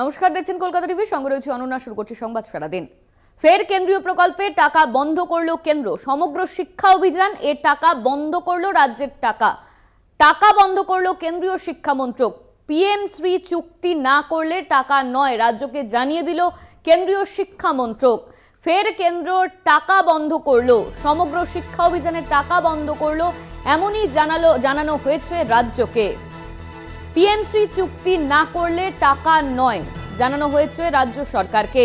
নমস্কার, দেখছেন কলকাতা টিভি। সঙ্গে রয়েছে অনন্যা, শুরু করছি সংবাদ সারাদিন। ফের কেন্দ্রীয় প্রকল্পে টাকা বন্ধ করল কেন্দ্র। সমগ্র শিক্ষা অভিযান, এ টাকা বন্ধ করল রাজ্যের টাকা। টাকা বন্ধ করল কেন্দ্রীয় শিক্ষা মন্ত্রক। পিএম শ্রী চুক্তি না করলে টাকা নয়, রাজ্যকে জানিয়ে দিল কেন্দ্রীয় শিক্ষা মন্ত্রক। ফের কেন্দ্র টাকা বন্ধ করল। সমগ্র শিক্ষা অভিযানে টাকা বন্ধ করল, এমনই জানালো, জানানো হয়েছে রাজ্যকে। পিএমসি চুক্তি না করলে টাকা নয়, জানানো হয়েছে রাজ্য সরকারকে।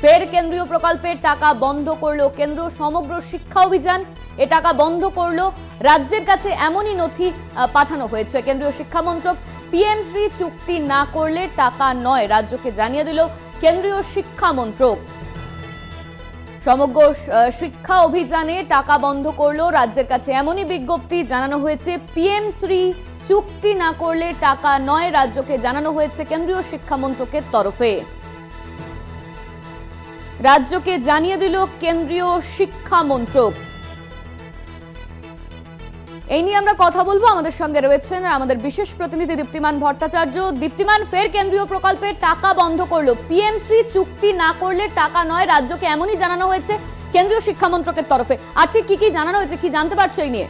ফের কেন্দ্রীয় প্রকল্পের টাকা বন্ধ করল কেন্দ্র, সমগ্র শিক্ষা অভিযান। এ টাকা বন্ধ করল রাজ্যের কাছে এমনই নথি পাঠানো হয়েছে। কেন্দ্রীয় শিক্ষামন্ত্রক, পিএমসি চুক্তি না করলে টাকা নয়, রাজ্যকে জানিয়ে দিল কেন্দ্রীয় শিক্ষা মন্ত্রক সমগ্র শিক্ষা অভিযানে টাকা বন্ধ করল রাজ্যের কাছে। এমনই বিজ্ঞপ্তি জানানো হয়েছে, পিএম শ্রী চুক্তি না করলে টাকা নয় রাজ্যকে জানানো হয়েছে কেন্দ্রীয় শিক্ষা মন্ত্রকের তরফে। রাজ্যকে জানিয়ে দিল কেন্দ্রীয় শিক্ষা মন্ত্রক। এই নিয়ে আমরা কথা বলব। আমাদের সঙ্গে রয়েছেন আমাদের বিশেষ প্রতিনিধি দীপ্তিমান ভট্টাচার্য। দীপ্তিমান, ফের কেন্দ্রীয় প্রকল্পের টাকা বন্ধ করল। পিএমসি চুক্তি না করলে টাকা নয়, রাজ্যকে এমনই জানানো হয়েছে কেন্দ্রীয় শিক্ষামন্ত্রকের তরফে। আর ঠিক কি কি জানানো হয়েছে, কি জানতে পারছ এই নিয়ে?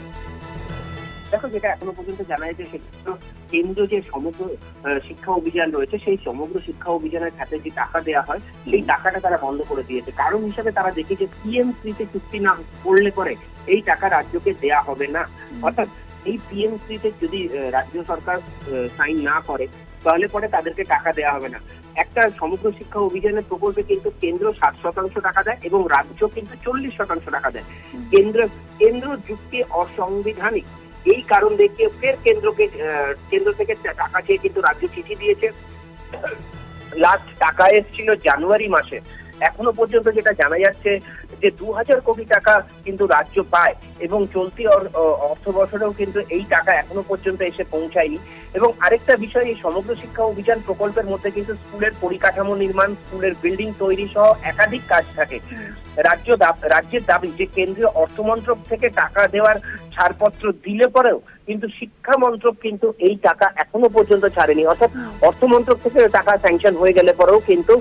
দেখো যেটা এখনও পর্যন্ত জানা যাচ্ছে সেটা কেন্দ্র যে সমগ্র শিক্ষা অভিযান রয়েছে সেই সমগ্র শিক্ষা অভিযানের খাতে যে টাকা দেওয়া হয় সেই টাকাটা তারা বন্ধ করে দিয়েছে। কারণ হিসাবে তারা দেখেছে পিএমসি তে চুক্তি না করলে পরে এই টাকা রাজ্যকে দেয়া হবে না। অর্থাৎ এই পিএমসি তে যদি রাজ্য সরকার সাইন না করে তাহলে পরে তাদেরকে টাকা দেওয়া হবে না। একটা সমগ্র শিক্ষা অভিযানের প্রকল্পে কিন্তু কেন্দ্র ষাট শতাংশ টাকা দেয় এবং রাজ্য কিন্তু চল্লিশ শতাংশ টাকা দেয়। কেন্দ্র কেন্দ্র যুক্তি অসাংবিধানিক। এই কারণ দেখিয়ে ফের কেন্দ্রকে কেন্দ্র থেকে টাকা চেয়ে কিন্তু রাজ্য চিঠি দিয়েছে। লাস্ট টাকা এসেছিল জানুয়ারি মাসে। এখনও পর্যন্ত যেটা জানা যাচ্ছে যে দু হাজার কোটি টাকা কিন্তু রাজ্য পায় এবং চলতি অর্থ বছরেও কিন্তু এই টাকা এখনও পর্যন্ত এসে পৌঁছায়নি। এবং আরেকটা বিষয়, এই সমগ্র শিক্ষা অভিযান প্রকল্পের মধ্যে কিন্তু স্কুলের পরিকাঠামো নির্মাণ, স্কুলের বিল্ডিং তৈরি সহ একাধিক কাজ থাকে। রাজ্য রাজ্যের দাবি যে কেন্দ্রীয় অর্থমন্ত্রক থেকে টাকা দেওয়ার ছাড়পত্র দিলে পরেও কিন্তু শিক্ষা মন্ত্রক কিন্তু এই টাকা এখনও পর্যন্ত ছাড়েনি। অর্থাৎ অর্থ মন্ত্রক থেকে টাকা স্যাংশন হয়ে গেলে পরেও কিন্তু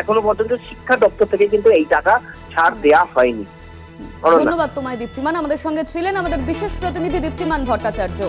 এখনও পর্যন্ত শিক্ষা দপ্তর থেকে কিন্তু এই টাকা ছাড় দেয়া হয়নি। ধন্যবাদ তোমায়, দীপ্তিমান। আমাদের সঙ্গে ছিলেন আমাদের বিশেষ প্রতিনিধি দীপ্তিমান ভট্টাচার্য।